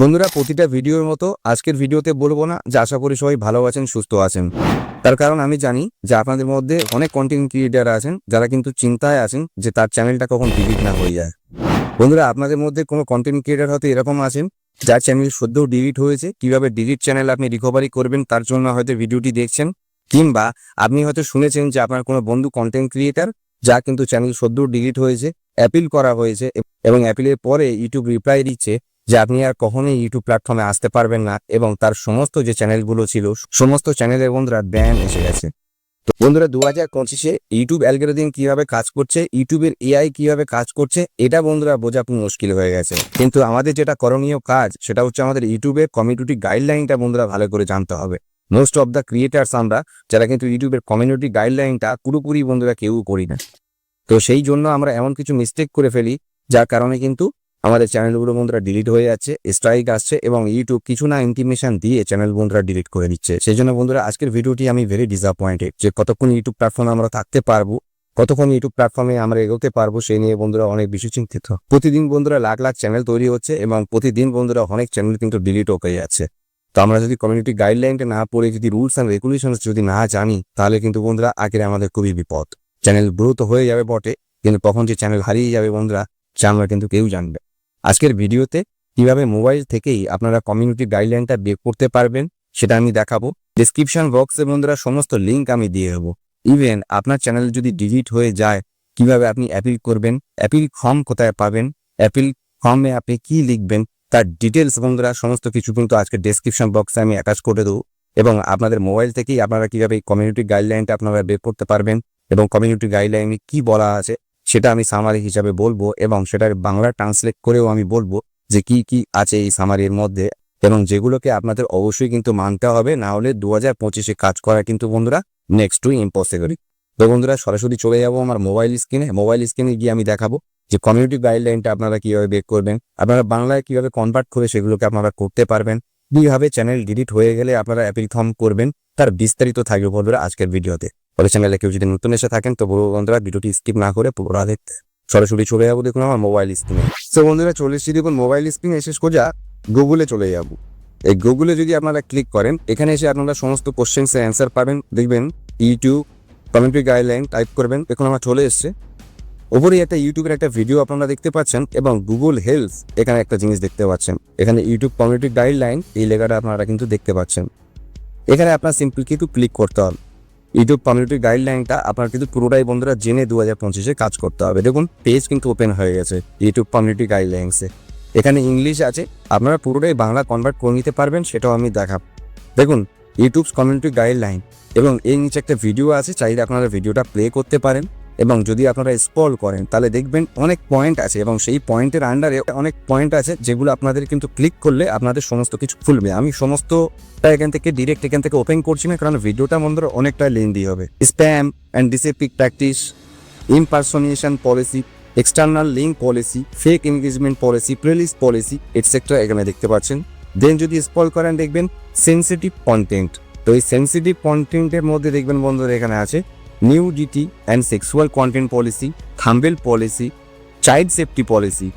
বন্ধুরা, প্রতিটা ভিডিওর মতো আজকের ভিডিওতে বলব না যে আশা করি সবাই ভালো আছেন, সুস্থ আছেন। তার কারণ আমি জানি যে আপনাদের মধ্যে অনেক কন্টেন্ট ক্রিয়েটার আছেন, যারা কিন্তু চিন্তায় আছেন যে তার চ্যানেলটা কখন ডিলিট না হয়ে যায়। বন্ধুরা, আপনাদের মধ্যে কোনো কন্টেন্ট ক্রিয়েটার হয়তো এরকম আছেন, যার চ্যানেল সদ্য ডিলিট হয়েছে, কীভাবে ডিলিট চ্যানেল আপনি রিকভারি করবেন তার জন্য হয়তো ভিডিওটি দেখছেন, কিংবা আপনি হয়তো শুনেছেন যে আপনার কোনো বন্ধু কন্টেন্ট ক্রিয়েটার যা কিন্তু চ্যানেল সদ্য ডিলিট হয়েছে অ্যাপিল করা হয়েছে, এবং অ্যাপিলের পরে ইউটিউব রিপ্লাই দিচ্ছে যে আপনি আর কখনোই ইউটিউব প্ল্যাটফর্মে আসতে পারবেন না এবং তার সমস্ত যে চ্যানেলগুলো ছিল, সমস্ত চ্যানেলের বন্ধুরা ব্যান এসে গেছে। তো বন্ধুরা দু হাজার পঁচিশে ইউটিউব অ্যালগোরিদম কীভাবে কাজ করছে ইউটিউবের এআই কীভাবে কাজ করছে, এটা বন্ধুরা বোঝা খুব মুশকিল হয়ে গেছে। কিন্তু আমাদের যেটা করণীয় কাজ, সেটা হচ্ছে আমাদের ইউটিউবের কমিউনিটি গাইডলাইনটা বন্ধুরা ভালো করে জানতে হবে। মোস্ট অফ দ্য ক্রিয়েটার্স আমরা, যারা কিন্তু ইউটিউবের কমিউনিটি গাইডলাইনটা পুরোপুরি বন্ধুরা কেউ করি না। তো সেই জন্য আমরা এমন কিছু মিস্টেক করে ফেলি, যার কারণে কিন্তু আমাদের চ্যানেলগুলো বন্ধুরা ডিলিট হয়ে যাচ্ছে স্ট্রাইক আসছে এবং ইউটিউব কিছু না ইন্টিমেশন দিয়ে চ্যানেল বন্ধুরা ডিলিট করে দিচ্ছে। সেই জন্য বন্ধুরা আজকের ভিডিওটি আমি ভেরি ডিসঅ্যাপয়েন্টেড যে কতক্ষণ ইউটিউব প্ল্যাটফর্মে আমরা থাকতে পারব, কতক্ষণ ইউটিউব প্ল্যাটফর্মে আমরা এগোতে পারব সেই নিয়ে বন্ধুরা অনেক বেশি চিন্তিত। প্রতিদিন বন্ধুরা লাখ লাখ চ্যানেল তৈরি হচ্ছে এবং প্রতিদিন বন্ধুরা অনেক চ্যানেল কিন্তু ডিলিট হয়ে যাচ্ছে। তো আমরা যদি কমিউনিটি গাইডলাইনটা না পড়ে, যদি রুলস অ্যান্ড রেগুলেশন যদি না জানি, তাহলে কিন্তু বন্ধুরা আগের আমাদের খুবই বিপদ। চ্যানেল গ্রো তো হয়ে যাবে বটে, কিন্তু কখন যে চ্যানেল হারিয়ে যাবে বন্ধুরা সে আমরা কিন্তু কেউ জানবে আজকের ভিডিওতে কীভাবে মোবাইল থেকেই আপনারা কমিউনিটি গাইডলাইনটা বের করতে পারবেন, সেটা আমি দেখাবো। ডিসক্রিপশন বক্সে বন্ধুরা সমস্ত লিঙ্ক আমি দিয়ে দেবো। ইভেন আপনার চ্যানেল যদি ডিলিট হয়ে যায়, কীভাবে আপনি অ্যাপিল করবেন অ্যাপিল ফর্ম কোথায় পাবেন অ্যাপিল ফর্মে আপনি কি লিখবেন, তার ডিটেলস বন্ধুরা সমস্ত কিছু কিন্তু আজকে ডেসক্রিপশন বক্সে আমি অ্যাটাচ করে দেবো। এবং আপনাদের মোবাইল থেকেই আপনারা কীভাবে কমিউনিটি গাইডলাইনটা আপনারা বের করতে পারবেন এবং কমিউনিটি গাইডলাইনে কি বলা আছে সেটা আমি সামারি হিসাবে বলব এবং সেটার বাংলা ট্রান্সলেট করেও আমি বলব যে কি কি আছে এই সামারির মধ্যে এবং যেগুলোকে আপনাদের অবশ্যই কিন্তু মানতে হবে, না হলে দু হাজার পঁচিশে কাজ করা কিন্তু বন্ধুরা নেক্সট টু ইম্পসিবল তো বন্ধুরা সরাসরি চলে যাব আমার মোবাইল স্ক্রিনে মোবাইল স্ক্রিনে গিয়ে আমি দেখাবো যে কমিউনিটি গাইডলাইনটা আপনারা কীভাবে বেক করবেন, আপনারা বাংলায় কীভাবে কনভার্ট করে সেগুলোকে আপনারা করতে পারবেন, কীভাবে চ্যানেল ডিলিট হয়ে গেলে আপনারা অ্যাপিল করবেন, তার বিস্তারিত থাকবে বন্ধুরা আজকের ভিডিওতে পরে চ্যানেলে কেউ যদি নতুন এসে থাকেন, তো বন্ধুরা, ভিডিওটি স্কিপ না করে পুরোটা দেখতে সরাসরি চলে যাব, দেখুন আমার মোবাইল স্ক্রিনে তো বন্ধুরা চলে এসেছি দেখুন মোবাইল স্ক্রিনে এসে সোজা গুগলে চলে যাব। এই গুগলে যদি আপনারা ক্লিক করেন, এখানে এসে আপনারা সমস্ত কোশ্চেন্স এর অ্যান্সার পাবেন। দেখবেন ইউটিউব কমিউনিটি গাইডলাইন টাইপ করবেন, দেখুন আমার চলে এসছে। ওপরে একটা ইউটিউবের একটা ভিডিও আপনারা দেখতে পাচ্ছেন, এবং গুগল হেলথ এখানে একটা জিনিস দেখতে পাচ্ছেন। এখানে ইউটিউব কমিউনিটি গাইডলাইন এই লেখাটা আপনারা কিন্তু দেখতে পাচ্ছেন। এখানে আপনার সিম্পল কিন্তু ক্লিক করতে হবে। ইউটিউব কমিউনিটি গাইডলাইনটা আপনার কিন্তু পুরোটাই বন্ধুরা জেনে দু হাজার পঁচিশে কাজ করতে হবে। দেখুন পেজ কিন্তু ওপেন হয়ে গেছে ইউটিউব কমিউনিটি গাইডলাইন্সে এখানে ইংলিশ আছে, আপনারা পুরোটাই বাংলা কনভার্ট করে নিতে পারবেন, সেটাও আমি দেখাব। দেখুন ইউটিউব কমিউনিটি গাইডলাইন এবং এর নিচে একটা ভিডিও আছে, চাইলে আপনারা ভিডিওটা প্লে করতে পারেন। এবং যদি আপনারা স্ক্রল করেন, তাহলে দেখবেন অনেক পয়েন্ট আছে এবং সেই পয়েন্টের আন্ডারে অনেক পয়েন্ট আছে যেগুলো আপনাদের কিন্তু ক্লিক করলে আপনাদের সমস্ত কিছু খুলবে। আমি সমস্তটা এখান থেকে ডিরেক্ট এখান থেকে ওপেন করছি না, কারণ ভিডিওটা মন্দির অনেকটা লেন্দি হবে। Spam and deceptive practice impersonation policy external link policy fake engagement policy playlist policy etcetera এখানে দেখতে পাচ্ছেন। দেন যদি স্ক্রল করেন, দেখবেন সেন্সিটিভ কন্টেন্ট তো এই সেন্সিটিভ কন্টেন্টের মধ্যে দেখবেন বন্ধুরা এখানে আছে nudity and sexual content policy, thumbnail policy, child safety policy,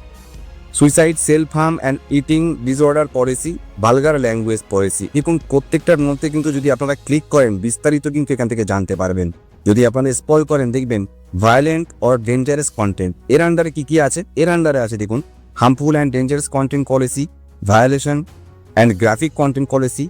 suicide self harm and eating disorder policy, vulgar language policy. দেখুন, প্রত্যেকটার মধ্যে কিন্তু যদি আপনারা ক্লিক করেন, বিস্তারিত কিন্তু এখান থেকে জানতে পারবেন। যদি আপনারা স্পল করেন, দেখবেন ভায়োলেন্ট অর ডেঞ্জারাস কন্টেন্ট এর আন্ডারে কী কী আছে? এর আন্ডারে আছে, দেখুন harmful and dangerous content policy violation and graphic content policy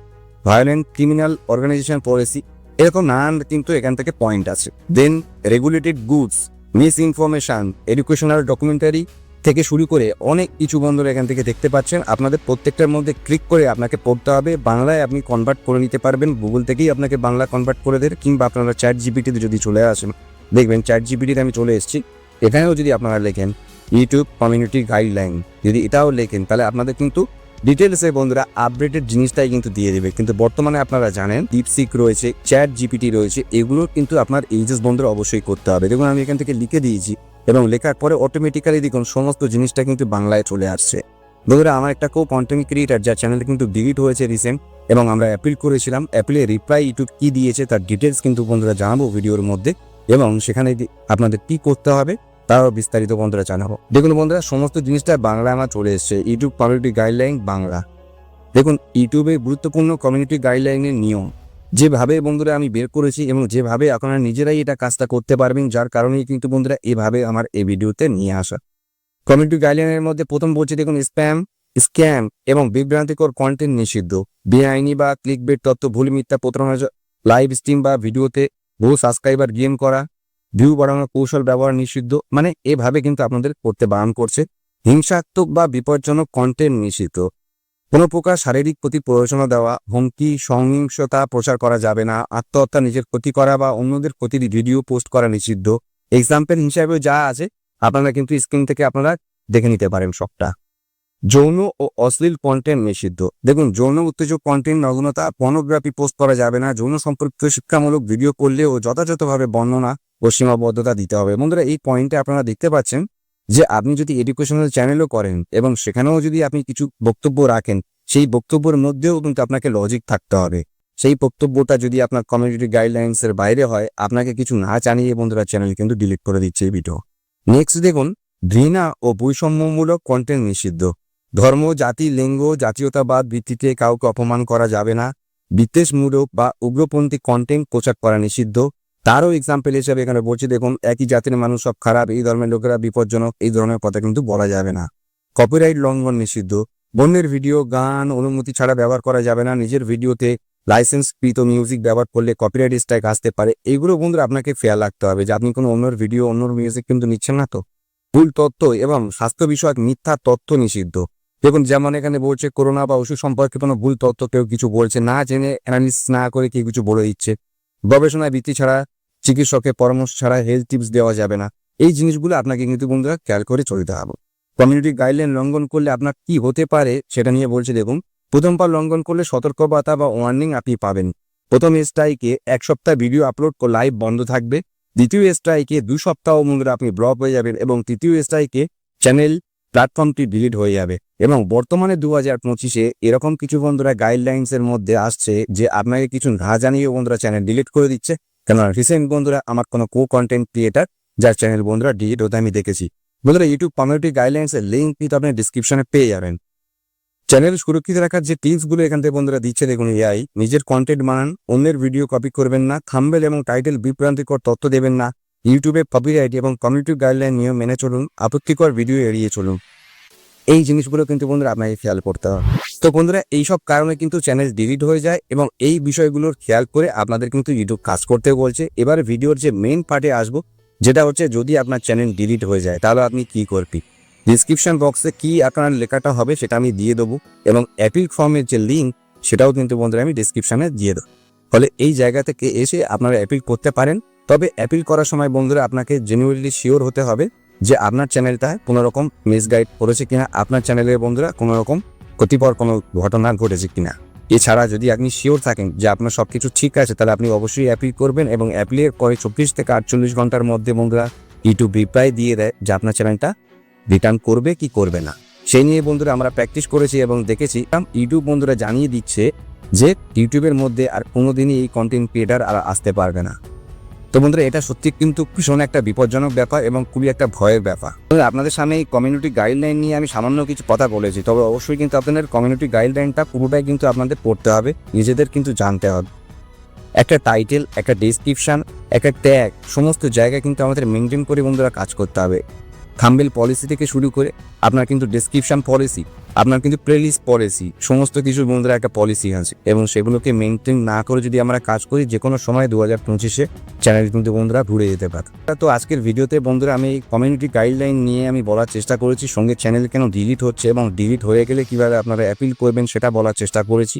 violent criminal organization policy এরকম নানান কিন্তু এখান থেকে পয়েন্ট আছে। Then regulated goods misinformation educational documentary থেকে শুরু করে অনেক কিছু বন্ধুরা এখান থেকে দেখতে পাচ্ছেন। আপনাদের প্রত্যেকটার মধ্যে ক্লিক করে আপনাকে পড়তে হবে। বাংলায় আপনি কনভার্ট করে নিতে পারবেন। গুগল থেকেই আপনাকে বাংলা কনভার্ট করে দেবে কিংবা আপনারা চ্যাট জিপিটিতে যদি চলে আসেন, দেখবেন চ্যাট জিপিটিতে আমি চলে এসেছি। এখানেও যদি আপনারা লেখেন ইউটিউব কমিউনিটি গাইডলাইন যদি এটাও লেখেন, তাহলে আপনাদের কিন্তু ডিটেলসে বন্ধুরা আপডেটেড জিনিসটাই কিন্তু দিয়ে দেবে। কিন্তু বর্তমানে আপনারা জানেন ডিপসিক রয়েছে চ্যাট জিপিটি রয়েছে, এগুলো কিন্তু আপনার এইচএস বন্ধুরা অবশ্যই করতে হবে। দেখুন, আমি এখান থেকে লিখে দিয়েছি এবং লেখার পরে অটোমেটিক্যালি দেখুন, সমস্ত জিনিসটা কিন্তু বাংলায় চলে আসছে। বন্ধুরা, আমার একটা কো কন্টেন্ট ক্রিয়েটার যার চ্যানেলটা কিন্তু ডিলিট হয়েছে রিসেন্ট এবং আমরা অ্যাপিল করেছিলাম অ্যাপিলে রিপ্লাই ইউটিউব কি দিয়েছে তার ডিটেলস কিন্তু বন্ধুরা জানাব ভিডিওর মধ্যে এবং সেখানে আপনাদের কি করতে হবে। তারও বিস্তারিত বন্ধুরা জানাব। দেখুন বন্ধুরা, সমস্ত জিনিসটা বাংলা আমার চলে এসছে। YouTube community guideline Bangla. দেখুন, ইউটিউবে গুরুত্বপূর্ণ কমিউনিটি গাইডলাইনের নিয়ম। যেভাবে বন্ধুরা আমি বের করেছি এবং যেভাবে আপনারা নিজেরাই এটা কাজটা করতে পারবেন, যার কারণেই কিন্তু বন্ধুরা এভাবে আমার এই ভিডিওতে নিয়ে আসা। কমিউনিটি গাইডলাইনের মধ্যে প্রথম বলছি, দেখুন স্প্যাম স্ক্যাম এবং বিভ্রান্তিকর কন্টেন্ট নিষিদ্ধ। বেআইনি বা ক্লিক বেট তথ্য, ভুল মিথ্যা প্রতারণা লাইভ স্ট্রিম বা ভিডিওতে বহু সাবস্ক্রাইবার গেম করা। ভিউ বাড়ানোর কৌশল ব্যবহার নিষিদ্ধ মানে এভাবে কিন্তু আপনাদের করতে বারণ করছে। হিংসাত্মক বা বিপজ্জনক কন্টেন্ট নিষিদ্ধ। কোনো প্রকার শারীরিক প্রতি প্ররোচনা দেওয়া, হুমকি, সহিংসতা প্রচার করা যাবে না। আত্মহত্যা, নিজের ক্ষতি করা বা অন্যদের ক্ষতির ভিডিও পোস্ট করা নিষিদ্ধ। এক্সাম্পল হিসাবে যা আছে, আপনারা কিন্তু স্ক্রিন থেকে আপনারা দেখে নিতে পারেন সবটা। যৌন ও অশ্লীল কন্টেন্ট নিষিদ্ধ। দেখুন, যৌন উত্তেজক কন্টেন্ট নগ্নতা পর্নোগ্রাফি পোস্ট করা যাবে না। যৌন সম্পর্কিত শিক্ষামূলক ভিডিও করলেও যথাযথভাবে বর্ণনা সীমাবদ্ধতা দিতে হবে। বন্ধুরা, এই পয়েন্টে আপনারা দেখতে পাচ্ছেন যে আপনি যদি এডুকেশনাল চ্যানেলও করেন এবং সেখানেও যদি আপনি কিছু বক্তব্য রাখেন, সেই বক্তব্যের মধ্যেও কিন্তু আপনাকে লজিক থাকতে হবে। সেই বক্তব্যটা যদি আপনার কমিউনিটি গাইডলাইন্স এর বাইরে হয়, আপনাকে কিছু না জানিয়ে বন্ধুরা চ্যানেল কিন্তু ডিলিট করে দিচ্ছে এই ভিডিও নেক্সট দেখুন, ঘৃণা ও বৈষম্যমূলক কন্টেন্ট নিষিদ্ধ। ধর্ম, জাতি, লিঙ্গ, জাতীয়তাবাদ ভিত্তিতে কাউকে অপমান করা যাবে না। বিদ্বেষমূলক বা উগ্রপন্থী কন্টেন্ট প্রচার করা নিষিদ্ধ। তারও এক্সাম্পল হিসেবে এখানে বলছি, দেখুন, একই জাতির মানুষ সব খারাপ, এই ধর্মের লোকেরা বিপজ্জনক, এই ধরনের কথা কিন্তু বলা যাবে না। কপিরাইট লঙ্ঘন নিষিদ্ধ। বন্যের ভিডিও গান, অনুমতি ছাড়া ব্যবহার করা যাবে না। নিজের ভিডিওতে লাইসেন্স কৃত মিউজিক ব্যবহার করলে কপিরাইট স্ট্রাইক আসতে পারে। এইগুলো বন্ধুরা আপনাকে ফেয়ার রাখতে হবে যে আপনি কোনো অন্যর ভিডিও অন্যর মিউজিক কিন্তু নিচ্ছেন না তো। ভুল তথ্য এবং স্বাস্থ্য বিষয়ক মিথ্যা তথ্য নিষিদ্ধ। দেখুন, যেমন এখানে বলছে করোনা বা ওষুধ সম্পর্কে কোনো ভুল তথ্য কেউ কিছু বলছে, না জেনে অ্যানালিস না করে কেউ কিছু বলে দিচ্ছে। গবেষণায় ভিত্তি ছাড়া, চিকিৎসকের পরামর্শ ছাড়া হেলথ টিপস দেওয়া যাবে না। এই জিনিসগুলো আপনাকে কিন্তু বন্ধুরা খেয়াল করে চলতে হবে। কমিউনিটি গাইডলাইন লঙ্ঘন করলে আপনার কি হতে পারে সেটা নিয়ে বলছে দেখুন। প্রথমবার লঙ্ঘন করলে সতর্কবার্তা বা ওয়ার্নিং আপনি পাবেন। প্রথম স্ট্রাইকে এক সপ্তাহ ভিডিও আপলোড করে লাইভ বন্ধ থাকবে। দ্বিতীয় স্ট্রাইকে দুই সপ্তাহ বন্ধুরা আপনি ব্লক হয়ে যাবেন এবং তৃতীয় স্ট্রাইকে চ্যানেল প্ল্যাটফর্মটি ডিলিট হয়ে যাবে। এবং বর্তমানে দু হাজার পঁচিশে এরকম কিছু বন্ধুরা গাইডলাইন্স এর মধ্যে আসছে যে আপনাকে কিছু না জানিয়ে বন্ধুরা চ্যানেল ডিলিট করে দিচ্ছে। কেননা রিসেন্ট বন্ধুরা, আমার কোনো কো কন্টেন্ট ক্রিয়েটার যার চ্যানেল বন্ধুরা ডিলিট হতে আমি দেখেছি। বন্ধুরা ইউটিউব কমিউনিটি গাইডলাইন্স এর লিঙ্ক কিন্তু আপনি ডিসক্রিপশনে পেয়ে যাবেন। চ্যানেল সুরক্ষিত রাখার যে টিপসগুলো এখান থেকে বন্ধুরা দিচ্ছে দেখুন এআই নিজের কন্টেন্ট বানান, অন্যের ভিডিও কপি করবেন না থাম্বেল এবং টাইটেল বিভ্রান্তিকর তথ্য দেবেন না ইউটিউবে কপিরাইট এবং কমিউনিটি গাইডলাইন নিয়ম মেনে চলুন, আপত্তিকর ভিডিও এড়িয়ে চলুন। এই জিনিসগুলো কিন্তু বন্ধুরা আপনাকে খেয়াল করতে হবে। তো বন্ধুরা, এইসব কারণে কিন্তু চ্যানেল ডিলিট হয়ে যায় এবং এই বিষয়গুলোর খেয়াল করে আপনাদের কিন্তু ইউটিউব কাজ করতে বলছে। এবার ভিডিওর যে মেইন পার্টে আসব, যেটা হচ্ছে যদি আপনার চ্যানেল ডিলিট হয়ে যায়, তাহলে আপনি কি করবি? ডিসক্রিপশন বক্সে কি আপনার লেখাটা হবে সেটা আমি দিয়ে দেবো এবং অ্যাপিল ফর্মের যে লিঙ্ক সেটাও কিন্তু বন্ধুরা আমি ডিসক্রিপশনে দিয়ে দেবো। ফলে এই জায়গা থেকে এসে আপনারা অ্যাপিল করতে পারেন। তবে অ্যাপিল করার সময় বন্ধুরা আপনাকে জেনুইনলি শিওর হতে হবে যে আপনার চ্যানেলটা কোনো রকম মিসগাইড করেছে কিনা, আপনার চ্যানেলের বন্ধুরা কোনো রকম ক্ষতিকর কোনো ঘটনা ঘটেছে কিনা। এছাড়া যদি আপনি শিওর থাকেন যে আপনার সব কিছু ঠিক আছে, তাহলে আপনি অবশ্যই অ্যাপিল করবেন এবং অ্যাপিলের পরে চব্বিশ থেকে আটচল্লিশ ঘণ্টার মধ্যে বন্ধুরা ইউটিউব রিপ্লাই দিয়ে দেয় যে আপনার চ্যানেলটা রিটার্ন করবে কি করবে না। সেই নিয়ে বন্ধুরা আমরা প্র্যাকটিস করেছি এবং দেখেছি ইউটিউব বন্ধুরা জানিয়ে দিচ্ছে যে ইউটিউবের মধ্যে আর কোনোদিনই এই কন্টেন্ট ক্রিয়েটার আর আসতে পারবে না। তো বন্ধুরা, এটা সত্যি কিন্তু ভীষণ একটা বিপজ্জনক ব্যাপার এবং খুবই একটা ভয়ের ব্যাপার। আপনাদের সামনে এই কমিউনিটি গাইডলাইন নিয়ে আমি সামান্য কিছু কথা বলেছি। তবে অবশ্যই কিন্তু আপনাদের কমিউনিটি গাইডলাইনটা পুরোটাই কিন্তু আপনাদের পড়তে হবে, নিজেদের কিন্তু জানতে হবে। একটা টাইটেল একটা ডিসক্রিপশন একটা ট্যাগ সমস্ত জায়গায় কিন্তু আমাদের মেনটেন করে বন্ধুরা কাজ করতে হবে। থাম্বেল পলিসি থেকে শুরু করে আপনার কিন্তু ডেসক্রিপশন পলিসি আপনার কিন্তু প্লেলিস্ট পলিসি সমস্ত কিছু বন্ধুরা একটা পলিসি আছে এবং সেগুলোকে মেনটেন না করে যদি আমরা কাজ করি, যে কোনো সময় দু হাজার পঁচিশে চ্যানেল কিন্তু বন্ধুরা ঘুরে যেতে পারে। তো আজকের ভিডিওতে বন্ধুরা আমি কমিউনিটি গাইডলাইন নিয়ে আমি বলার চেষ্টা করেছি, সঙ্গে চ্যানেল কেন ডিলিট হচ্ছে এবং ডিলিট হয়ে গেলে কীভাবে আপনারা অ্যাপিল করবেন সেটা বলার চেষ্টা করেছি।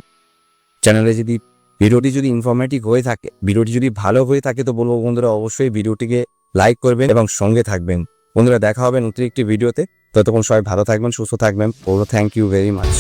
চ্যানেলে যদি ভিডিওটি যদি ইনফরমেটিভ হয়ে থাকে, ভিডিওটি যদি ভালো হয়ে থাকে তো বলব বন্ধুরা অবশ্যই ভিডিওটিকে লাইক করবেন এবং সঙ্গে থাকবেন। বন্ধুরা দেখা হবে নতুন একটি ভিডিওতে। ততক্ষণ সবাই ভালো থাকবেন সুস্থ থাকবেন। ও থ্যাংক ইউ ভেরি মাচ